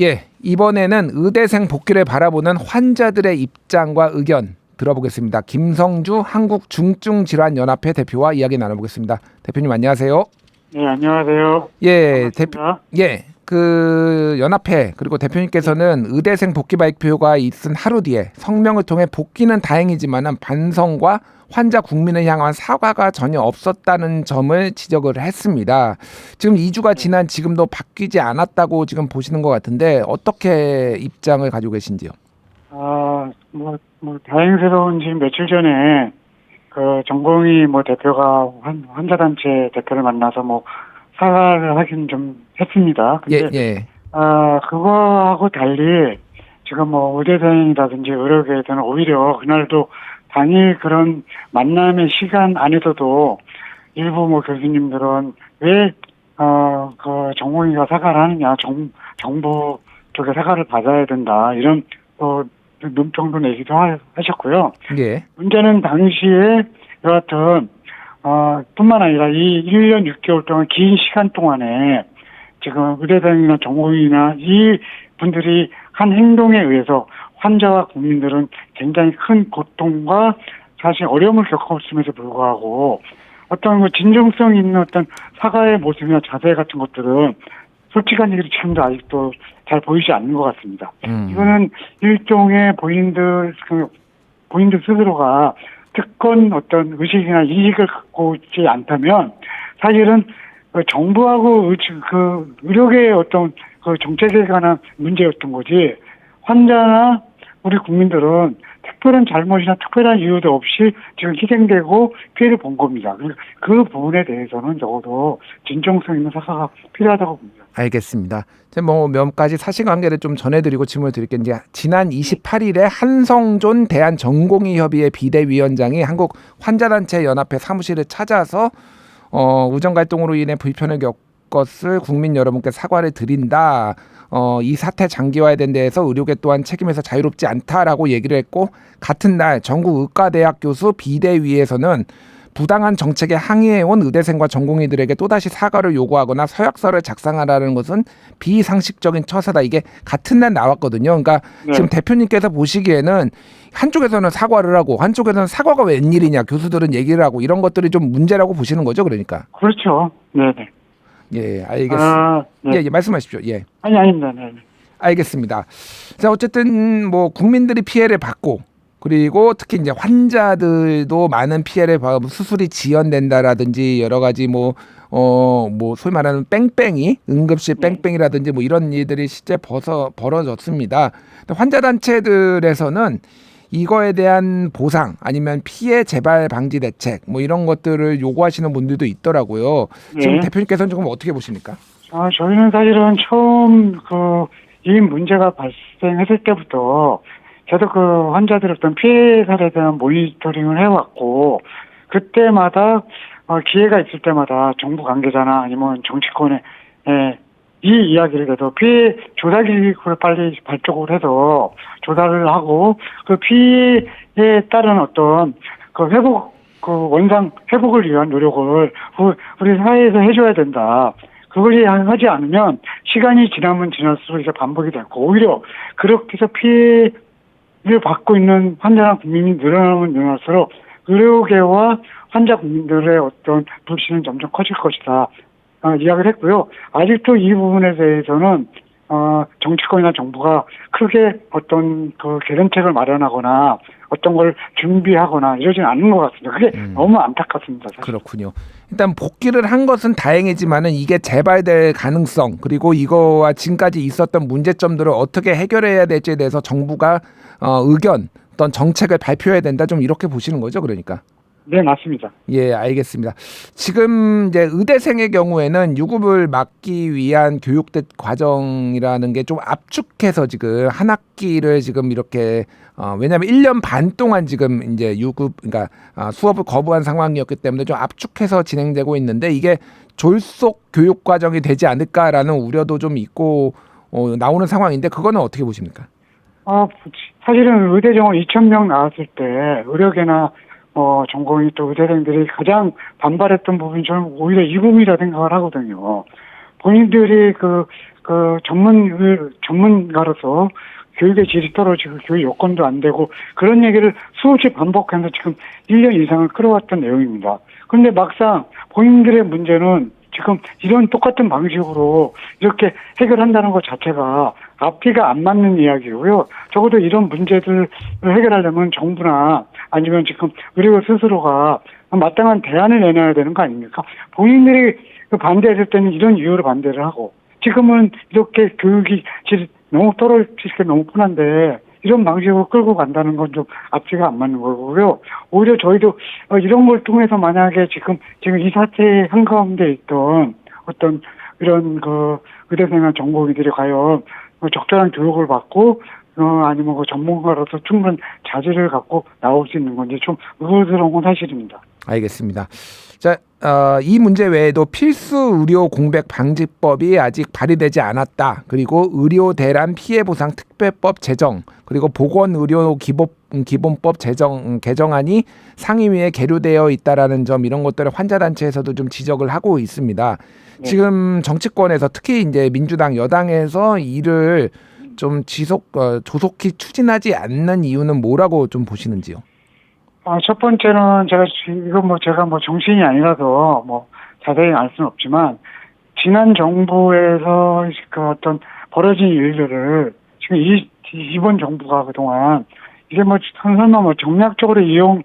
예, 이번에는 의대생 복귀를 바라보는 환자들의 입장과 의견 들어보겠습니다. 김성주 한국 중증질환연합회 대표와 이야기 나눠보겠습니다. 대표님 안녕하세요. 네, 안녕하세요. 예, 대표. 예, 그 연합회 그리고 대표님께서는 의대생 복귀 발표가 있은 하루 뒤에 성명을 통해 복귀는 다행이지만은 반성과 환자 국민을 향한 사과가 전혀 없었다는 점을 지적을 했습니다. 지금 2주가 지난 지금도 바뀌지 않았다고 지금 보시는 것 같은데 어떻게 입장을 가지고 계신지요? 아, 뭐, 뭐, 다행스러운 지금 며칠 전에, 그, 전공희 뭐 대표가 환, 환자단체 대표를 만나서 뭐, 사과를 하긴 좀 했습니다. 예, 근데, 예, 아, 그거하고 달리, 지금 뭐, 의대생이라든지 의료계에서는 오히려 그날도 당일 그런 만남의 시간 안에서도 일부 뭐 교수님들은 왜, 어, 그 전공의가 사과를 하느냐, 정, 정부 쪽에 사과를 받아야 된다, 이런, 또, 논평도 내기도 하, 하셨고요. 예, 문제는 당시에 여하튼 어, 뿐만 아니라 이 1년 6개월 동안 긴 시간 동안에 지금 의대생이나 전공의나 이 분들이 한 행동에 의해서 환자와 국민들은 굉장히 큰 고통과 사실 어려움을 겪었음에도 불구하고 어떤 그 진정성 있는 어떤 사과의 모습이나 자세 같은 것들은 솔직한 얘기로 지금도 아직도 잘 보이지 않는 것 같습니다. 음, 이거는 일종의 본인들 그 본인들 스스로가 특권 어떤 의식이나 이익을 갖고 있지 않다면 사실은 그 정부하고 의, 그 의료계의 어떤 그 정책에 관한 문제였던 거지. 환자나 우리 국민들은 특별한 잘못이나 특별한 이유도 없이 지금 희생되고 피해를 본 겁니다. 그- 그 부분에 대해서는 적어도 진정성 있는 사과가 필요하다고 봅니다. 알겠습니다. 이제 뭐 몇 가지 사실관계를 좀 전해드리고 질문을 드릴게요. 지난 28일에 한성존 대한전공의협의회 비대위원장이 한국 환자단체 연합회 사무실을 찾아서 어, 우정 갈등으로 인해 불편을 겪었을 국민 여러분께 사과를 드린다. 어, 이 사태 장기화에 된 데에서 의료계 또한 책임에서 자유롭지 않다라고 얘기를 했고 같은 날 전국 의과대학 교수 비대위에서는 부당한 정책에 항의해온 의대생과 전공의들에게 또다시 사과를 요구하거나 서약서를 작성하라는 것은 비상식적인 처사다. 이게 같은 날 나왔거든요. 그러니까 네. 지금 대표님께서 보시기에는 한쪽에서는 사과를 하고 한쪽에서는 사과가 웬일이냐 교수들은 얘기를 하고 이런 것들이 좀 문제라고 보시는 거죠. 그러니까 그렇죠. 네네. 예 알겠습니다. 아, 네. 예, 예 말씀하십시오. 예. 아니 아닙니다. 네. 네. 알겠습니다. 자, 어쨌든 뭐 국민들이 피해를 받고 그리고 특히 이제 환자들도 많은 피해를 받고 수술이 지연된다라든지 여러 가지 뭐 어, 뭐 소위 말하는 뺑뺑이, 응급실 뺑뺑이라든지 뭐 이런 일들이 실제 벌어, 벌어졌습니다. 근데 환자 단체들에서는 이거에 대한 보상 아니면 피해 재발 방지 대책 뭐 이런 것들을 요구하시는 분들도 있더라고요. 지금 네. 대표님께서는 조금 어떻게 보십니까? 아, 저희는 사실은 처음 그, 이 문제가 발생했을 때부터 저도 그 환자들 어떤 피해 사례에 대한 모니터링을 해왔고, 그때마다, 어, 기회가 있을 때마다 정부 관계자나 아니면 정치권에, 에, 이 이야기를 해도 피해 조사 기구를 빨리 발족을 해서 조사를 하고 그 피해에 따른 어떤 그 회복, 그 원상 회복을 위한 노력을 우- 우리 사회에서 해줘야 된다. 그것이 하지 않으면 시간이 지나면 지날수록 이제 반복이 되고 오히려 그렇게 해서 피해를 받고 있는 환자나 국민이 늘어나면 늘어날수록 의료계와 환자 국민들의 어떤 불신은 점점 커질 것이다. 어, 이야기를 했고요. 아직도 이 부분에 대해서는 어, 정치권이나 정부가 크게 어떤 그 개선책을 마련하거나 어떤 걸 준비하거나 이러지는 않는 것 같습니다. 그게 음. 너무 안타깝습니다. 사실. 그렇군요. 일단 복귀를 한 것은 다행이지만은 이게 재발될 가능성 그리고 이거와 지금까지 있었던 문제점들을 어떻게 해결해야 될지에 대해서 정부가 어, 의견 어떤 정책을 발표해야 된다 좀 이렇게 보시는 거죠 그러니까 네, 맞습니다. 예 알겠습니다 지금 이제 의대생의 경우에는 유급을 막기 위한 교육대 과정이라는 게 좀 압축해서 지금 한 학기를 지금 이렇게 어, 왜냐하면 1년 반 동안 지금 이제 유급 그러니까 아, 수업을 거부한 상황이었기 때문에 좀 압축해서 진행되고 있는데 이게 졸속 교육 과정이 되지 않을까라는 우려도 좀 있고 어, 나오는 상황인데 그거는 어떻게 보십니까? 어, 사실은 의대 정원 2,000명 나왔을 때 의료계나 어, 전공의 또 의대생들이 가장 반발했던 부분이 저는 오히려 이 부분이라 생각을 하거든요. 본인들이 그, 그 전문 의- 전문가로서 교육의 질이 떨어지고 교육 여건도 안 되고 그런 얘기를 수없이 반복해서 지금 1년 이상을 끌어왔던 내용입니다. 그런데 막상 본인들의 문제는 지금 이런 똑같은 방식으로 이렇게 해결한다는 것 자체가 앞뒤가 안 맞는 이야기고요. 적어도 이런 문제들을 해결하려면 정부나 아니면 지금 의료 스스로가 마땅한 대안을 내놔야 되는 거 아닙니까? 본인들이 그 반대했을 때는 이런 이유로 반대를 하고 지금은 이렇게 교육이 질 너무 떨어지게 너무 뻔한데 이런 방식으로 끌고 간다는 건 좀 앞뒤가 안 맞는 거고요. 오히려 저희도 어, 이런 걸 통해서 만약에 지금 지금 이 사태 한가운데 있던 어떤 이런 그 의대생활 전공의들이 과연 그 적절한 교육을 받고 어 아니면 그 전문가로서 충분한 자질을 갖고 나올 수 있는 건지 좀 의문스러운 건 사실입니다. 알겠습니다. 자, 어, 이 문제 외에도 필수 의료 공백 방지법이 아직 발의되지 않았다. 그리고 의료 대란 피해 보상 특별법 제정, 그리고 보건 의료 기본 기본법 제정 음, 개정안이 상임위에 계류되어 있다라는 점 이런 것들을 환자 단체에서도 좀 지적을 하고 있습니다. 네. 지금 정치권에서 특히 이제 민주당 여당에서 이를 좀 지속 어, 조속히 추진하지 않는 이유는 뭐라고 좀 보시는지요? 아, 첫 번째는 제가 지- 이건 뭐 제가 뭐 정신이 아니라서 뭐 자세히 알 수는 없지만 지난 정부에서 그 어떤 벌어진 일들을 지금 이 이번 정부가 그동안 이게 뭐 설마 뭐 정략적으로 이용하진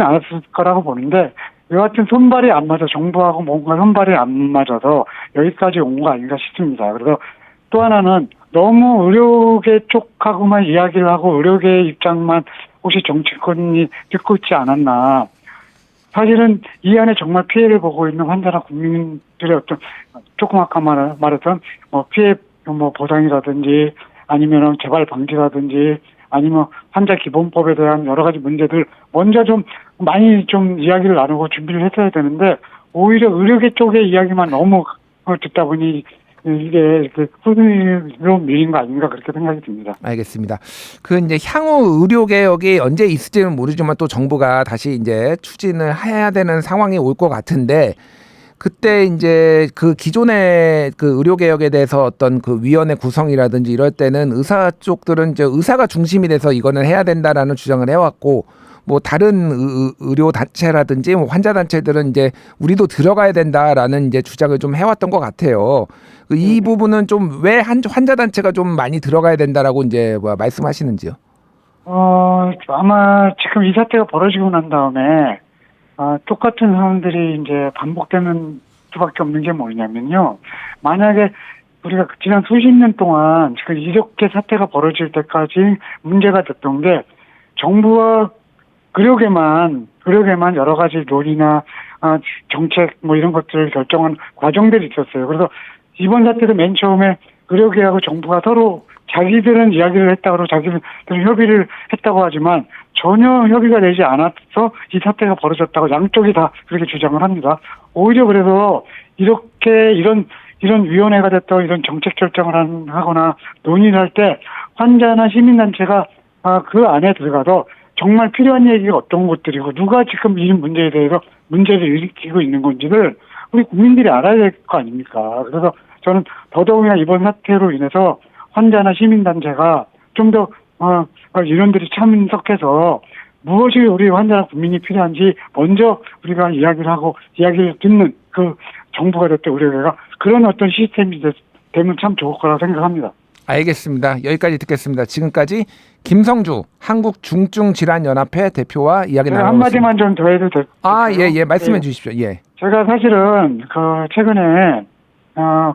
않았을 거라고 보는데 여하튼 손발이 안 맞아 정부하고 뭔가 손발이 안 맞아서 여기까지 온 거 아닌가 싶습니다. 그래서 또 하나는 너무 의료계 쪽하고만 이야기를 하고 의료계 입장만 혹시 정치권이 듣고 있지 않았나. 사실은 이 안에 정말 피해를 보고 있는 환자나 국민들의 어떤 조그맣게 말- 말하던 뭐 피해 뭐 보상이라든지 아니면 재발 방지라든지 아니면 환자 기본법에 대한 여러 가지 문제들 먼저 좀 많이 좀 이야기를 나누고 준비를 했어야 되는데 오히려 의료계 쪽의 이야기만 너무 어, 듣다 보니 이게 그 후순위로 밀린 거 아닌가 그렇게 생각이 듭니다. 알겠습니다. 그 이제 향후 의료 개혁이 언제 있을지는 모르지만 또 정부가 다시 이제 추진을 해야 되는 상황이 올 것 같은데 그때 이제 그 기존의 그 의료 개혁에 대해서 어떤 그 위원회 구성이라든지 이럴 때는 의사 쪽들은 이제 의사가 중심이 돼서 이거는 해야 된다라는 주장을 해왔고 뭐 다른 의- 의료 단체라든지 뭐 환자 단체들은 이제 우리도 들어가야 된다라는 이제 주장을 좀 해왔던 것 같아요. 그이 부분은 좀 왜 환자 단체가 좀 많이 들어가야 된다라고 이제 뭐 말씀하시는지요? 어, 아마 지금 이 사태가 벌어지고 난 다음에, 아, 똑같은 상황들이 이제 반복되는 수밖에 없는 게 뭐냐면요. 만약에 우리가 지난 수십 년 동안 지금 이렇게 사태가 벌어질 때까지 문제가 됐던 게 정부와 의료계만, 의료계만 여러 가지 논의나 아, 정책 뭐 이런 것들을 결정한 과정들이 있었어요. 그래서 이번 사태도 맨 처음에 의료계하고 정부가 서로 자기들은 이야기를 했다고 자기들은 협의를 했다고 하지만 전혀 협의가 되지 않아서 이 사태가 벌어졌다고 양쪽이 다 그렇게 주장을 합니다. 오히려 그래서 이렇게 이런 이런 위원회가 됐던 이런 정책 결정을 한- 하거나 논의를 할 때 환자나 시민단체가 아, 그 안에 들어가서 정말 필요한 얘기가 어떤 것들이고 누가 지금 이 문제에 대해서 문제를 일으키고 있는 건지를 우리 국민들이 알아야 될 거 아닙니까? 그래서 저는 더더욱이나 이번 사태로 인해서 환자나 시민단체가 좀 더, 어, 어, 인원들이 참석해서 무엇이 우리 환자나 국민이 필요한지 먼저 우리가 이야기를 하고 이야기를 듣는 그 정부가 됐든 의료계가 그런 어떤 시스템이 됐- 되면 참 좋을 거라 생각합니다. 알겠습니다. 여기까지 듣겠습니다. 지금까지 김성주 한국중증질환연합회 대표와 이야기 제가 나눠봤습니다. 한마디만 좀 더 해도 될까요? 아, 예, 예, 말씀해 네. 주십시오. 예. 제가 사실은 그 최근에 어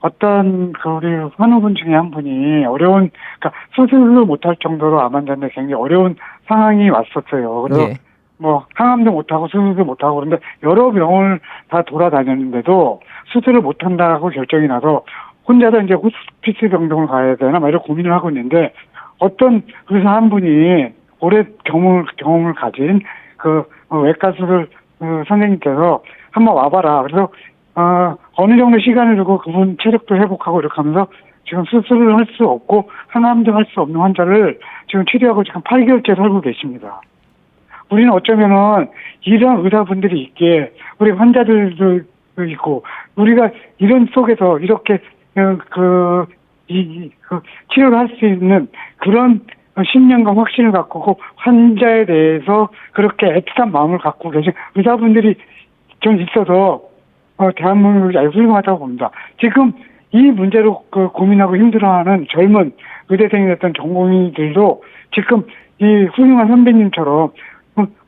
어떤 그 우리 환우분 중에 한 분이 어려운 그러니까 수술을 못할 정도로 암 환자인데 굉장히 어려운 상황이 왔었어요. 그래서 예. 뭐 항암도 못하고 수술도 못하고 그런데 여러 병을 다 돌아다녔는데도 수술을 못한다고 결정이 나서 혼자서 이제 호스피스 병동을 가야 되나 막 이런 고민을 하고 있는데 어떤 의사 한 분이 오래 경험을 경험을 가진 그 어, 외과 수술 그 선생님께서 한번 와봐라. 그래서 어, 어느 정도 시간을 두고 그분 체력도 회복하고 이렇게 하면서 지금 수술을 할 수 없고 항암도 할 수 없는 환자를 지금 치료하고 지금 8개월째 살고 계십니다. 우리는 어쩌면은 이런 의사분들이 있기에 우리 환자들도 있고 우리가 이런 속에서 이렇게 어, 그, 이, 이, 그 치료를 할수 있는 그런 신념과 확신을 갖고 그 환자에 대해서 그렇게 애틋한 마음을 갖고 계신 의사분들이 좀 있어서 어, 대한민국이 아주 훌륭하다고 봅니다. 지금 이 문제로 그 고민하고 힘들어하는 젊은 의대생이었던 전공의들도 지금 이 훌륭한 선배님처럼 어,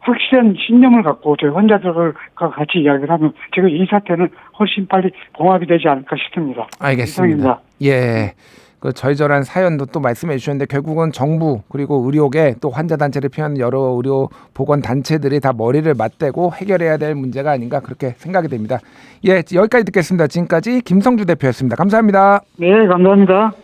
확실한 신념을 갖고 저희 환자들과 같이 이야기를 하면 지금 이 사태는 훨씬 빨리 봉합이 되지 않을까 싶습니다. 알겠습니다. 예. 그 절절한 사연도 또 말씀해 주셨는데 결국은 정부 그리고 의료계 또 환자 단체를 피하는 여러 의료 보건 단체들이 다 머리를 맞대고 해결해야 될 문제가 아닌가 그렇게 생각이 됩니다. 예, 여기까지 듣겠습니다. 지금까지 김성주 대표였습니다. 감사합니다. 네, 감사합니다.